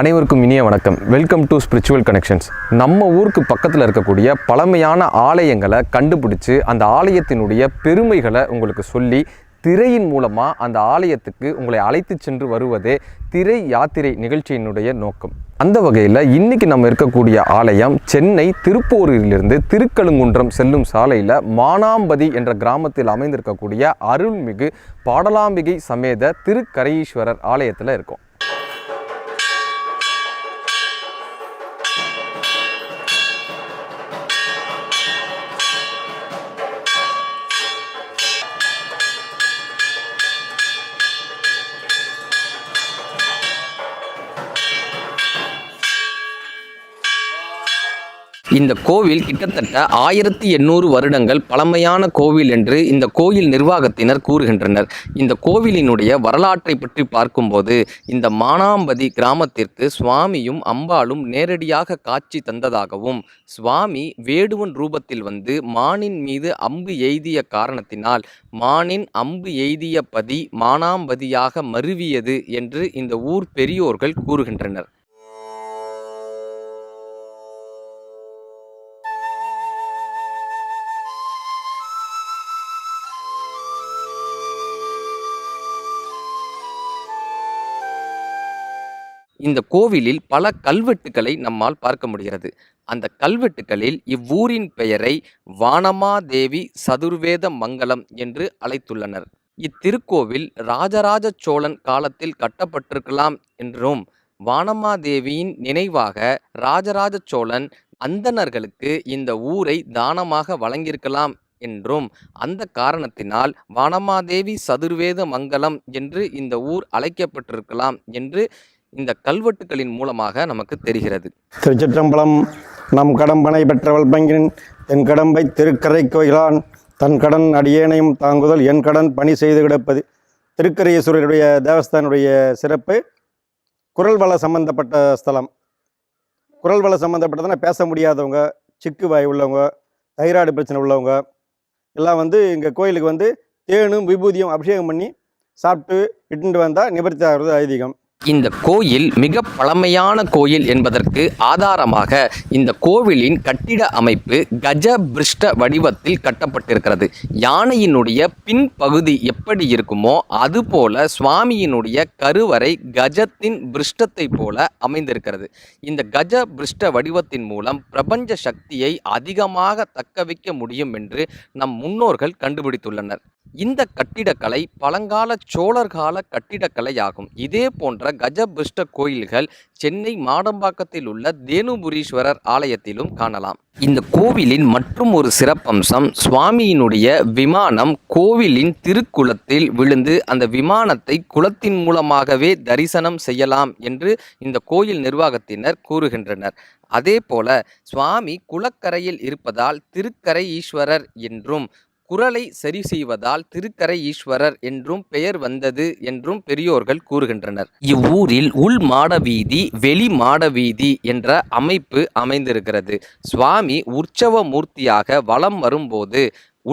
அனைவருக்கும் இனிய வணக்கம். வெல்கம் டு ஸ்பிரிச்சுவல் கனெக்ஷன்ஸ் நம்ம ஊருக்கு பக்கத்தில் இருக்கக்கூடிய பழமையான ஆலயங்களை கண்டுபிடிச்சு அந்த ஆலயத்தினுடைய பெருமைகளை உங்களுக்கு சொல்லி திரையின் மூலமாக அந்த ஆலயத்துக்கு உங்களை அழைத்து சென்று வருவதே திரை யாத்திரை நிகழ்ச்சியினுடைய நோக்கம். அந்த வகையில் இன்றைக்கி நம்ம இருக்கக்கூடிய ஆலயம் சென்னை திருப்போரூரிலிருந்து திருக்கழுங்குன்றம் செல்லும் சாலையில் மானாம்பதி என்ற கிராமத்தில் அமைந்திருக்கக்கூடிய அருள்மிகு பாடலாம்பிகை சமேத திருக்கரையீஸ்வரர் ஆலயத்தில் இருக்கும். இந்த கோவில் கிட்டத்தட்ட ஆயிரத்தி எண்ணூறு வருடங்கள் பழமையான கோவில் என்று இந்த கோயில் நிர்வாகத்தினர் கூறுகின்றனர். இந்த கோவிலினுடைய வரலாற்றை பற்றி பார்க்கும்போது இந்த மானாம்பதி கிராமத்திற்கு சுவாமியும் அம்பாளும் நேரடியாக காட்சி தந்ததாகவும் சுவாமி வேடுவன் ரூபத்தில் வந்து மானின் மீது அம்பு எய்திய காரணத்தினால் மானின் அம்பு எய்திய பதி மானாம்பதியாக மருவியது என்று இந்த ஊர் பெரியோர்கள் கூறுகின்றனர். இந்த கோவிலில் பல கல்வெட்டுக்களை நம்மால் பார்க்க முடிகிறது. அந்த கல்வெட்டுகளில் இவ்வூரின் பெயரை வானமாதேவி சதுர்வேத மங்கலம் என்று அழைத்துள்ளனர். இத்திருக்கோவில் ராஜராஜ சோழன் காலத்தில் கட்டப்பட்டிருக்கலாம் என்றும் வானமாதேவியின் நினைவாக ராஜராஜ சோழன் அந்தணர்களுக்கு இந்த ஊரை தானமாக வழங்கியிருக்கலாம் என்றும் அந்த காரணத்தினால் வானமாதேவி சதுர்வேத மங்கலம் என்று இந்த ஊர் அழைக்கப்பட்டிருக்கலாம் என்று இந்த கல்வெட்டுகளின் மூலமாக நமக்கு தெரிகிறது. திருச்சிற்றம்பலம் நம் கடம்பனை பெற்றவள் பங்கின் என் கடம்பை திருக்கரை கோயிலான் தன் கடன் அடியேனையும் தாங்குதல் என் கடன் பணி செய்து கிடப்பது. திருக்கரையீஸ்வரருடைய தேவஸ்தானுடைய சிறப்பு குரல் வள சம்பந்தப்பட்ட ஸ்தலம். குரல் வள சம்மந்தப்பட்டதுன்னா பேச முடியாதவங்க சிக்கு வாய் உள்ளவங்க தைராய்டு பிரச்சனை உள்ளவங்க எல்லாம் வந்து இங்கே கோயிலுக்கு வந்து தேனும் விபூதியும் அபிஷேகம் பண்ணி சாப்பிட்டு இட்டுட்டு வந்தால் நிவர்த்தி ஆகிறது ஐதீகம். இந்த கோயில் மிக பழமையான கோயில் என்பதற்கு ஆதாரமாக இந்த கோவிலின் கட்டிட அமைப்பு கஜ பிருஷ்ட வடிவத்தில் கட்டப்பட்டிருக்கிறது. யானையினுடைய பின்பகுதி எப்படி இருக்குமோ அதுபோல சுவாமியினுடைய கருவறை கஜத்தின் பிருஷ்டத்தை போல அமைந்திருக்கிறது. இந்த கஜ பிருஷ்ட வடிவத்தின் மூலம் பிரபஞ்ச சக்தியை அதிகமாக தக்க வைக்க முடியும் என்று நம் முன்னோர்கள் கண்டுபிடித்துள்ளனர். இந்த கட்டிடக்கலை பழங்கால சோழர் கால கட்டிடக்கலை ஆகும் இதே போன்ற கஜபுஷ்ட கோயில்கள் சென்னை மாடம்பாக்கத்தில் உள்ள தேனுபுரீஸ்வரர் ஆலயத்திலும் காணலாம். இந்த கோவிலின் மற்றும் ஒரு சிறப்பம்சம் சுவாமியினுடைய விமானம் கோவிலின் திருக்குளத்தில் விழுந்து அந்த விமானத்தை குளத்தின் மூலமாகவே தரிசனம் செய்யலாம் என்று இந்த கோயில் நிர்வாகத்தினர் கூறுகின்றனர். அதே போல சுவாமி குளக்கரையில் இருப்பதால் திருக்கரை ஈஸ்வரர் என்றும் குரலை சரி செய்வதால் திருக்கரை ஈஸ்வரர் என்றும் பெயர் வந்தது என்றும் பெரியோர்கள் கூறுகின்றனர். இவ்வூரில் உள் மாட வீதி வெளி மாட வீதி என்ற அமைப்பு அமைந்திருக்கிறது. சுவாமி உற்சவ மூர்த்தியாக வலம் வரும்போது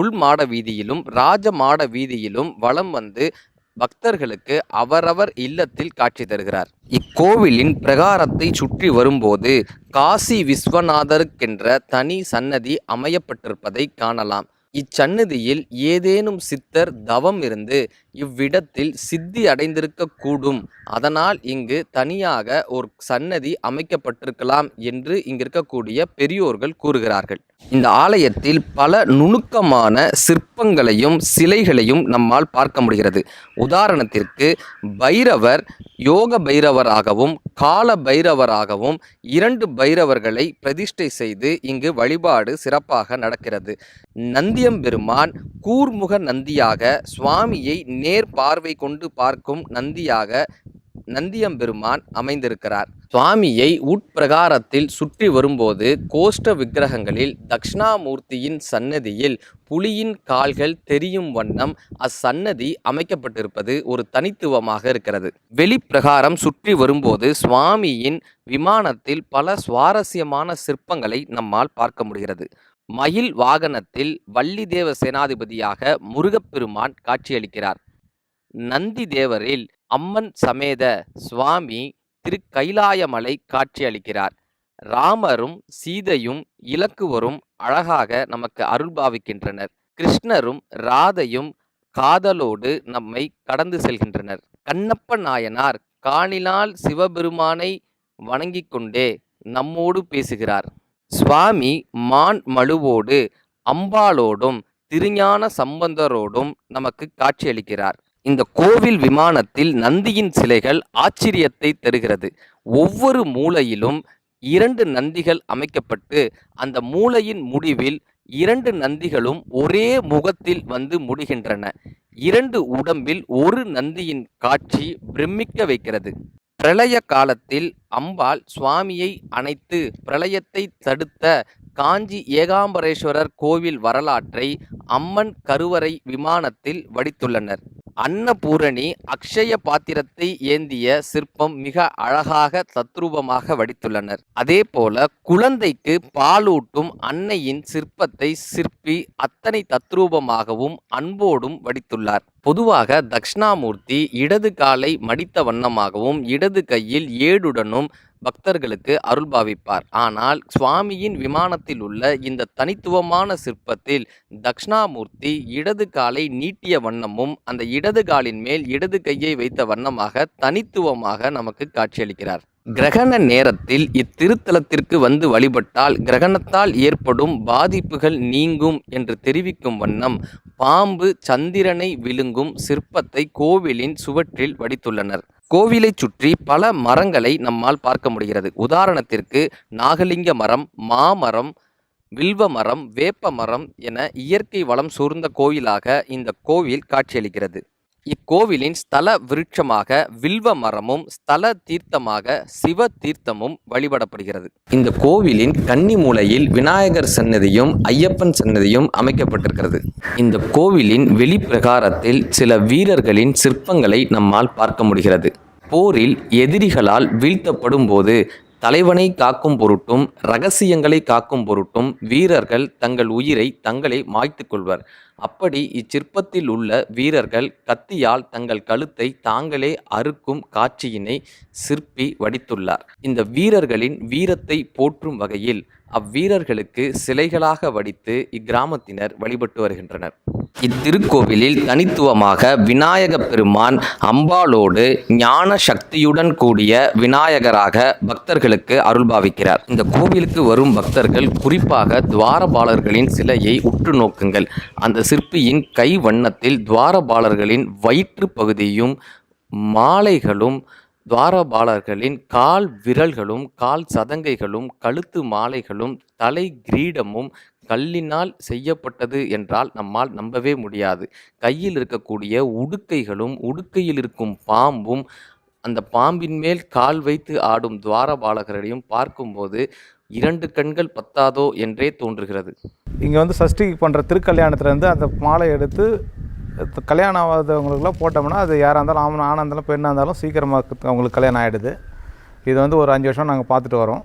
உள் மாட வீதியிலும் ராஜ மாட வீதியிலும் வலம் வந்து பக்தர்களுக்கு அவரவர் இல்லத்தில் காட்சி தருகிறார். இக்கோவிலின் பிரகாரத்தை சுற்றி வரும்போது காசி விஸ்வநாதருக்கென்ற தனி சன்னதி அமையப்பட்டிருப்பதை காணலாம். இச்சன்னதியில் ஏதேனும் சித்தர் தவம் இருந்து இவ்விடத்தில் சித்தி அடைந்திருக்க கூடும் அதனால் இங்கு தனியாக ஒரு சன்னதி அமைக்கப்பட்டிருக்கலாம் என்று இங்கு இருக்கக்கூடிய பெரியோர்கள் கூறுகிறார்கள். இந்த ஆலயத்தில் பல நுணுக்கமான சிற்பங்களையும் சிலைகளையும் நம்மால் பார்க்க முடிகிறது. உதாரணத்திற்கு பைரவர் யோக பைரவராகவும் கால பைரவராகவும் இரண்டு பைரவர்களை பிரதிஷ்டை செய்து இங்கு வழிபாடு சிறப்பாக நடக்கிறது. நந்தியம்பெருமான் கூர்முக நந்தியாக சுவாமியை நேர் பார்வை கொண்டு பார்க்கும் நந்தியாக நந்தியம்பெருமான் அமைந்திருக்கிறார். சுவாமியை உட்பிரகாரத்தில் சுற்றி வரும்போது கோஷ்ட விக்கிரகங்களில் தக்ஷணாமூர்த்தியின் சன்னதியில் புலியின் கால்கள் தெரியும் வண்ணம் அச்சன்னதி அமைக்கப்பட்டிருப்பது ஒரு தனித்துவமாக இருக்கிறது. வெளிப்பிரகாரம் சுற்றி வரும்போது சுவாமியின் விமானத்தில் பல சுவாரஸ்யமான சிற்பங்களை நம்மால் பார்க்க முடிகிறது. மயில் வாகனத்தில் வள்ளி தேவ சேனாதிபதியாக முருகப்பெருமான் காட்சியளிக்கிறார். நந்தி தேவரில் அம்மன் சமேத சுவாமி திருக்கைலாயமலை காட்சியளிக்கிறார். ராமரும் சீதையும் இலக்குவரும் அழகாக நமக்கு அருள்பாவிக்கின்றனர் கிருஷ்ணரும் ராதையும் காதலோடு நம்மை கடந்து செல்கின்றனர். கண்ணப்ப நாயனார் காணினால் சிவபெருமானை வணங்கிக் கொண்டே நம்மோடு பேசுகிறார். சுவாமி மான் மழுவோடு அம்பாளோடும் திருஞான சம்பந்தரோடும் நமக்கு காட்சியளிக்கிறார். இந்த கோவில் விமானத்தில் நந்தியின் சிலைகள் ஆச்சரியத்தை தருகிறது. ஒவ்வொரு மூலையிலும் இரண்டு நந்திகள் அமைக்கப்பட்டு அந்த மூலையின் முடிவில் இரண்டு நந்திகளும் ஒரே முகத்தில் வந்து முடிகின்றன. இரண்டு உடம்பில் ஒரு நந்தியின் காட்சி பிரமிக்க வைக்கிறது. பிரளய காலத்தில் அம்பாள் சுவாமியை அணைத்து பிரளயத்தை தடுத்த காஞ்சி ஏகாம்பரேஸ்வரர் கோவில் வரலாற்றை அம்மன் கருவறை விமானத்தில் வடித்துள்ளனர். அன்னபூரணி அக்ஷய பாத்திரத்தை ஏந்திய சிற்பம் மிக அழகாக தத்ரூபமாக வடித்துள்ளனர். அதே போல குழந்தைக்கு பாலூட்டும் அன்னையின் சிற்பத்தை சிற்பி அத்தனை தத்ரூபமாகவும் அன்போடும் வடித்துள்ளார். பொதுவாக தக்ஷணாமூர்த்தி இடது காலை மடித்த வண்ணமாகவும் இடது கையில் ஏடுடனும் பக்தர்களுக்கு அருள்பாவிப்பார் ஆனால் சுவாமியின் விமானத்தில் உள்ள இந்த தனித்துவமான சிற்பத்தில் தக்ஷணாமூர்த்தி இடது காலை நீட்டிய வண்ணமும் அந்த இடது காலின் மேல் இடது கையை வைத்த வண்ணமாக தனித்துவமாக நமக்கு காட்சியளிக்கிறார். கிரகண நேரத்தில் இத்திருத்தலத்திற்கு வந்து வழிபட்டால் கிரகணத்தால் ஏற்படும் பாதிப்புகள் நீங்கும் என்று தெரிவிக்கும் வண்ணம் பாம்பு சந்திரனை விழுங்கும் சிற்பத்தை கோவிலின் சுவற்றில் வடித்துள்ளனர். கோவிலைச் சுற்றி பல மரங்களை நம்மால் பார்க்க முடிகிறது. உதாரணத்திற்கு நாகலிங்க மரம் மாமரம் வில்வ மரம் வேப்ப மரம் என இயற்கை வளம் சூழ்ந்த கோவிலாக இந்த கோவில் காட்சியளிக்கிறது. இக்கோவிலின் ஸ்தல விருட்சமாக வில்வ மரமும் ஸ்தல தீர்த்தமாக சிவ தீர்த்தமும் வழிபடப்படுகிறது. இந்த கோவிலின் கன்னி மூலையில் விநாயகர் சன்னதியும் ஐயப்பன் சன்னதியும் அமைக்கப்பட்டிருக்கிறது. இந்த கோவிலின் வெளிப்பிரகாரத்தில் சில வீரர்களின் சிற்பங்களை நம்மால் பார்க்க முடிகிறது. போரில் எதிரிகளால் வீழ்த்தப்படும் போது தலைவனை காக்கும் பொருட்டும் ரகசியங்களை காக்கும் பொருட்டும் வீரர்கள் தங்கள் உயிரை தங்களே மாய்த்து கொள்வர். அப்படி இச்சிற்பத்தில் உள்ள வீரர்கள் கத்தியால் தங்கள் கழுத்தை தாங்களே அறுக்கும் காட்சியினை சிற்பி வடித்துள்ளார். இந்த வீரர்களின் வீரத்தை போற்றும் வகையில் அவ்வீரர்களுக்கு சிலைகளாக வடித்து இக்கிராமத்தினர் வழிபட்டு வருகின்றனர். இத்திருக்கோவிலில் தனித்துவமாக விநாயக பெருமான் அம்பாளோடு ஞான சக்தியுடன் கூடிய விநாயகராக பக்தர்களுக்கு அருள்பாவிக்கிறார் இந்த கோவிலுக்கு வரும் பக்தர்கள் குறிப்பாக துவாரபாலர்களின் சிலையை உற்று நோக்குங்கள். அந்த சிற்பியின் கை வண்ணத்தில் துவாரபாலர்களின் வயிற்று பகுதியும் மாலைகளும் துவாரபாலர்களின் கால் விரல்களும் கால் சதங்கைகளும் கழுத்து மாலைகளும் தலை கிரீடமும் கல்லினால் செய்யப்பட்டது என்றால் நம்மால் நம்பவே முடியாது. கையில் இருக்கக்கூடிய உடுக்கைகளும் உடுக்கையில் இருக்கும் பாம்பும் அந்த பாம்பின் மேல் கால் வைத்து ஆடும் துவாரபாலகரையும் பார்க்கும்போது இரண்டு கண்கள் பத்தாதோ என்றே தோன்றுகிறது. இங்கே வந்து சஷ்டி பண்ணுற திருக்கல்யாணத்துலேருந்து அந்த மாலை எடுத்து கல்யாணம் ஆகாதவங்களுக்குலாம் போட்டோம்னா அது யாராக இருந்தாலும் ஆமாம் ஆணாக இருந்தாலும் பெண்ணாக இருந்தாலும் சீக்கிரமாக அவங்களுக்கு கல்யாணம் ஆகிடுது இது வந்து ஒரு அஞ்சு வருஷம் நாங்கள் பார்த்துட்டு வரோம்.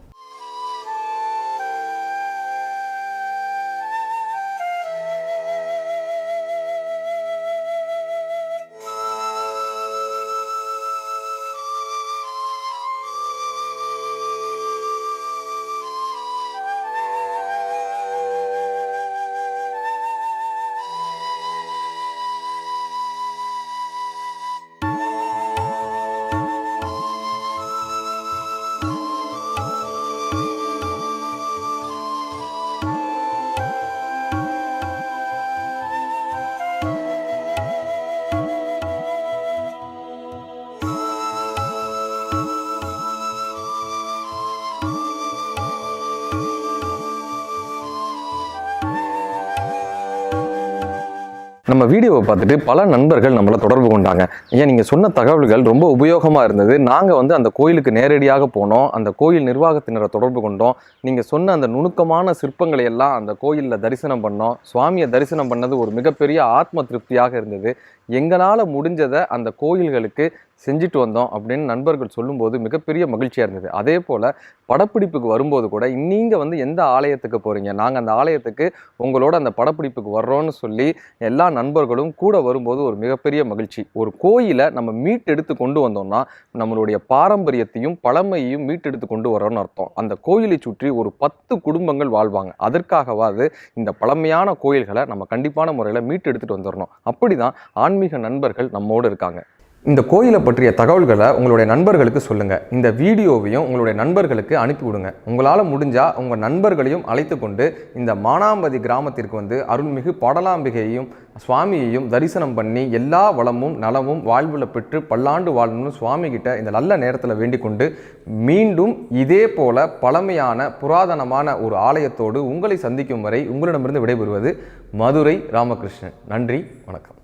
நம்ம வீடியோவை பார்த்துட்டு பல நண்பர்கள் நம்மளை தொடர்பு கொண்டாங்க. ஏன் நீங்கள் சொன்ன தகவல்கள் ரொம்ப உபயோகமாக இருந்தது. நாங்கள் வந்து அந்த கோயிலுக்கு நேரடியாக போனோம். அந்த கோயில் நிர்வாகத்தினரை தொடர்பு கொண்டோம். நீங்கள் சொன்ன அந்த நுணுக்கமான சிற்பங்களை எல்லாம் அந்த கோயிலில் தரிசனம் பண்ணோம். சுவாமியை தரிசனம் பண்ணது ஒரு மிகப்பெரிய ஆத்ம திருப்தியாக இருந்தது. எங்களால் முடிஞ்சதை அந்த கோயில்களுக்கு செஞ்சுட்டு வந்தோம் அப்படின்னு நண்பர்கள் சொல்லும்போது மிகப்பெரிய மகிழ்ச்சியாக இருந்தது. அதே போல் படப்பிடிப்புக்கு வரும்போது கூட நீங்கள் வந்து எந்த ஆலயத்துக்கு போகிறீங்க நாங்கள் அந்த ஆலயத்துக்கு உங்களோட அந்த படப்பிடிப்புக்கு வர்றோன்னு சொல்லி எல்லா நண்பர்களும் கூட வரும்போது ஒரு மிகப்பெரிய மகிழ்ச்சி. ஒரு கோயிலை நம்ம மீட்டெடுத்து கொண்டு வந்தோம்னா நம்மளுடைய பாரம்பரியத்தையும் பழமையையும் மீட்டெடுத்து கொண்டு வரோம்னு அர்த்தம். அந்த கோயிலை சுற்றி ஒரு பத்து குடும்பங்கள் வாழ்வாங்க. அதற்காகவாது இந்த பழமையான கோயில்களை நம்ம கண்டிப்பான முறையில் மீட்டெடுத்துட்டு வந்துடணும் அப்படி தான் ஆன்மீக நண்பர்கள் நம்மோடு இருக்காங்க. இந்த கோயிலை பற்றிய தகவல்களை உங்களுடைய நண்பர்களுக்கு சொல்லுங்கள் இந்த வீடியோவையும் உங்களுடைய நண்பர்களுக்கு அனுப்பி விடுங்க உங்களால் முடிஞ்சால் உங்கள் நண்பர்களையும் அழைத்து கொண்டு இந்த மானாம்பதி கிராமத்திற்கு வந்து அருள்மிகு படலாம்பிகையையும் சுவாமியையும் தரிசனம் பண்ணி எல்லா வளமும் நலமும் வாழ்வில் பெற்று பல்லாண்டு வாழணும்னு சுவாமி கிட்ட இந்த நல்ல நேரத்தில் வேண்டிக் கொண்டு மீண்டும் இதே போல பழமையான புராதனமான ஒரு ஆலயத்தோடு உங்களை சந்திக்கும் வரை உங்களிடமிருந்து விடைபெறுவது மதுரை ராமகிருஷ்ணன். நன்றி வணக்கம்.